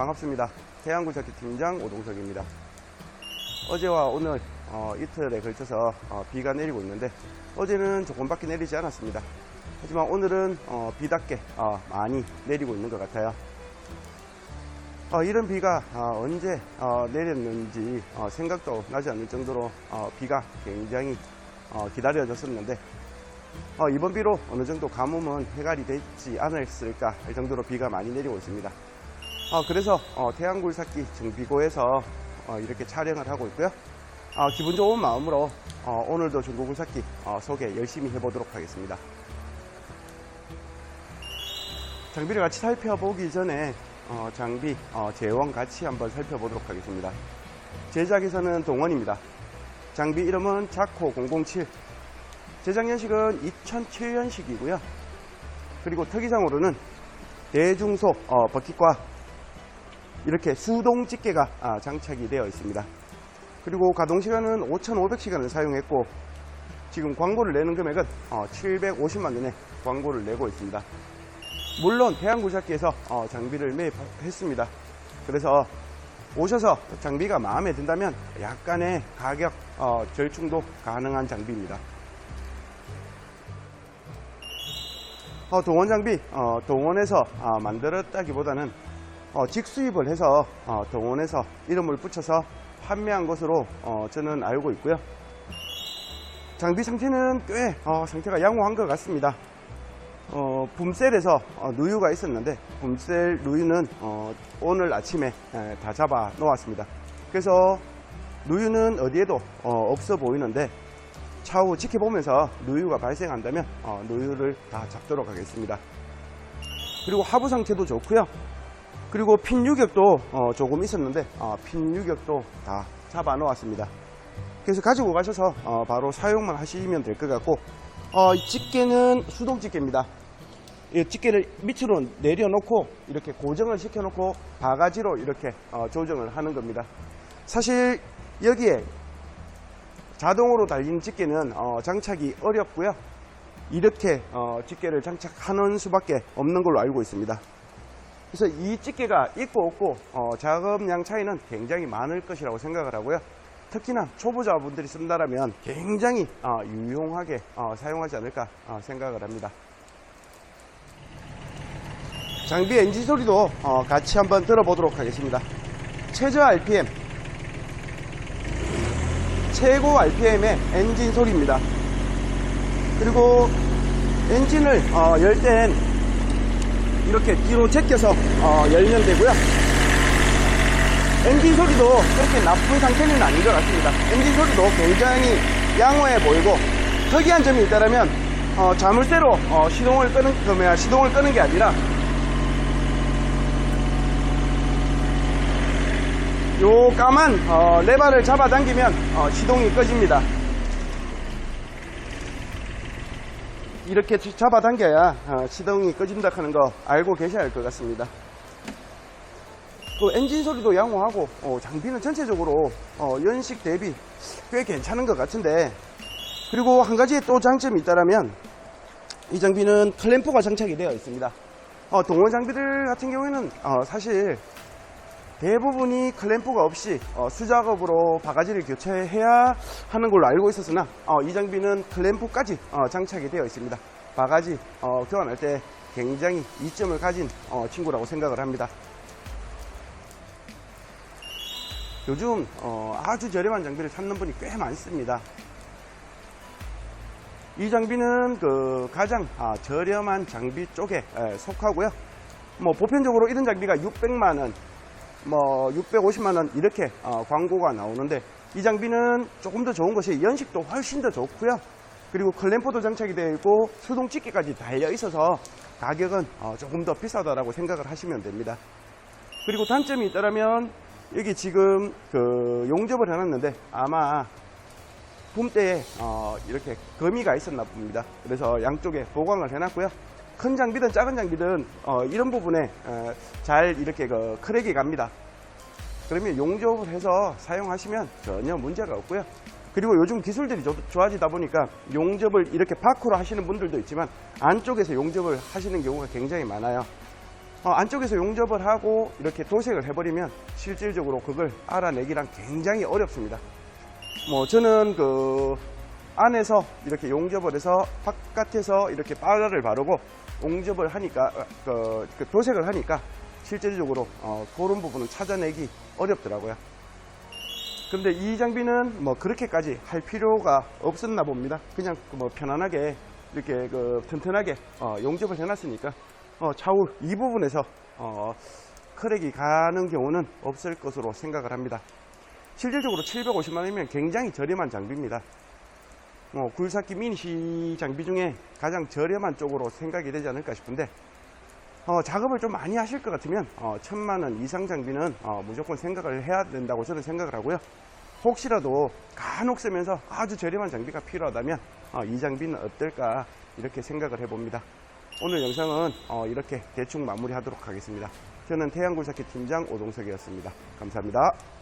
반갑습니다. 태양굴잡기 팀장 오동석입니다. 어제와 오늘 어, 이틀에 걸쳐서 어, 비가 내리고 있는데 어제는 조금밖에 내리지 않았습니다. 하지만 오늘은 어, 비답게 어, 많이 내리고 있는 것 같아요. 어, 이런 비가 어, 언제 어, 내렸는지 어, 생각도 나지 않을 정도로 어, 비가 굉장히 어, 기다려졌었는데 어, 이번 비로 어느 정도 가뭄은 해갈이 되지 않았을까 할 정도로 비가 많이 내리고 있습니다. 어, 그래서 어, 태양굴 삭기 정비고에서 어, 이렇게 촬영을 하고 있고요. 어, 기분 좋은 마음으로 어, 오늘도 중고굴삭기 어, 소개 열심히 해보도록 하겠습니다. 장비를 같이 살펴보기 전에 어, 장비 어, 제원 같이 한번 살펴보도록 하겠습니다. 제작에서는 동원입니다. 장비 이름은 자코 007. 제작 연식은 2007년식이고요. 그리고 특이상으로는 대중소 어, 버킷과 이렇게 수동 집게가 아, 장착이 되어 있습니다. 그리고 가동 시간은 5,500시간을 사용했고 지금 광고를 내는 금액은 어, 750만 원에 광고를 내고 있습니다. 물론 대한굴삭기에서 어, 장비를 매입했습니다. 그래서 오셔서 장비가 마음에 든다면 약간의 가격 어, 절충도 가능한 장비입니다. 어, 동원 장비 어, 동원에서 어, 만들었다기보다는 어, 직수입을 해서 어, 동원에서 이름을 붙여서 판매한 것으로 어, 저는 알고 있고요. 장비 상태는 꽤 어, 상태가 양호한 것 같습니다. 어, 붐셀에서 어, 누유가 있었는데 붐셀 누유는 어, 오늘 아침에 에, 다 잡아 놓았습니다. 그래서 누유는 어디에도 어, 없어 보이는데 차후 지켜보면서 누유가 발생한다면 어, 누유를 다 잡도록 하겠습니다. 그리고 하부 상태도 좋고요. 그리고 핀 유격도 어, 조금 있었는데 어, 핀 유격도 다 잡아 놓았습니다. 그래서 가지고 가셔서 어, 바로 사용만 하시면 될 것 같고 어, 이 집게는 수동 집게입니다. 이 집게를 밑으로 내려놓고 이렇게 고정을 시켜놓고 바가지로 이렇게 어, 조정을 하는 겁니다. 사실 여기에 자동으로 달린 집게는 어, 장착이 어렵고요. 이렇게 어, 집게를 장착하는 수밖에 없는 걸로 알고 있습니다. 그래서 이 집게가 있고 없고 어, 작업량 차이는 굉장히 많을 것이라고 생각을 하고요. 특히나 초보자분들이 쓴다라면 굉장히 어, 유용하게 어, 사용하지 않을까 어, 생각을 합니다. 장비 엔진 소리도 어, 같이 한번 들어보도록 하겠습니다. 최저 RPM, 최고 RPM의 엔진 소리입니다. 그리고 엔진을 어, 열땐 이렇게 뒤로 제껴서 어, 열면 되고요. 엔진 소리도 그렇게 나쁜 상태는 아닌 것 같습니다. 엔진 소리도 굉장히 양호해 보이고 특이한 점이 있다면 어, 자물쇠로 어, 시동을 끄는 그 뭐야 시동을 끄는 게 아니라 요 까만 어, 레바를 잡아당기면 어, 시동이 꺼집니다. 이렇게 잡아당겨야 어, 시동이 꺼진다 하는 거 알고 계셔야 할 것 같습니다. 또 엔진 소리도 양호하고 어, 장비는 전체적으로 어, 연식 대비 꽤 괜찮은 것 같은데 그리고 한 가지 또 장점이 있다면 이 장비는 클램프가 장착이 되어 있습니다. 어, 동원 장비들 같은 경우에는 어, 사실 대부분이 클램프가 없이 어, 수작업으로 바가지를 교체해야 하는 걸로 알고 있었으나 어, 이 장비는 클램프까지 어, 장착이 되어 있습니다. 바가지 어, 교환할 때 굉장히 이점을 가진 어, 친구라고 생각을 합니다. 요즘 어, 아주 저렴한 장비를 찾는 분이 꽤 많습니다. 이 장비는 그 가장 아, 저렴한 장비 쪽에 에, 속하고요. 뭐 보편적으로 이런 장비가 600만 원, 뭐 650만 원 이렇게 어, 광고가 나오는데 이 장비는 조금 더 좋은 것이 연식도 훨씬 더 좋고요. 그리고 클램프도 장착이 되어 있고 수동 집게까지 달려 있어서 가격은 어, 조금 더 비싸다라고 생각을 하시면 됩니다. 그리고 단점이 있다면 여기 지금 그 용접을 해놨는데 아마 붐대에 어, 이렇게 거미가 있었나 봅니다. 그래서 양쪽에 보강을 해놨고요. 큰 장비든 작은 장비든 어, 이런 부분에 어, 잘 이렇게 그 크랙이 갑니다. 그러면 용접을 해서 사용하시면 전혀 문제가 없고요. 그리고 요즘 기술들이 조- 좋아지다 보니까 용접을 이렇게 밖으로 하시는 분들도 있지만 안쪽에서 용접을 하시는 경우가 굉장히 많아요. 어, 안쪽에서 용접을 하고 이렇게 도색을 해버리면 실질적으로 그걸 알아내기란 굉장히 어렵습니다. 뭐 저는 그 안에서 이렇게 용접을 해서 바깥에서 이렇게 빨라를 바르고 용접을 하니까 어, 그, 그 도색을 하니까 실질적으로 어, 그런 부분을 찾아내기 어렵더라고요. 근데 이 장비는 뭐 그렇게까지 할 필요가 없었나 봅니다. 그냥 뭐 편안하게 이렇게 그 튼튼하게 어, 용접을 해놨으니까 어, 좌우 이 부분에서 어, 크랙이 가는 경우는 없을 것으로 생각을 합니다. 실질적으로 750만 원이면 굉장히 저렴한 장비입니다. 뭐 굴삭기 미니시 장비 중에 가장 저렴한 쪽으로 생각이 되지 않을까 싶은데 어, 작업을 좀 많이 하실 것 같으면 어, 천만 원 이상 장비는 어, 무조건 생각을 해야 된다고 저는 생각을 하고요. 혹시라도 간혹 쓰면서 아주 저렴한 장비가 필요하다면 어, 이 장비는 어떨까 이렇게 생각을 해봅니다. 오늘 영상은 어, 이렇게 대충 마무리하도록 하겠습니다. 저는 태양굴삭기 팀장 오동석이었습니다. 감사합니다.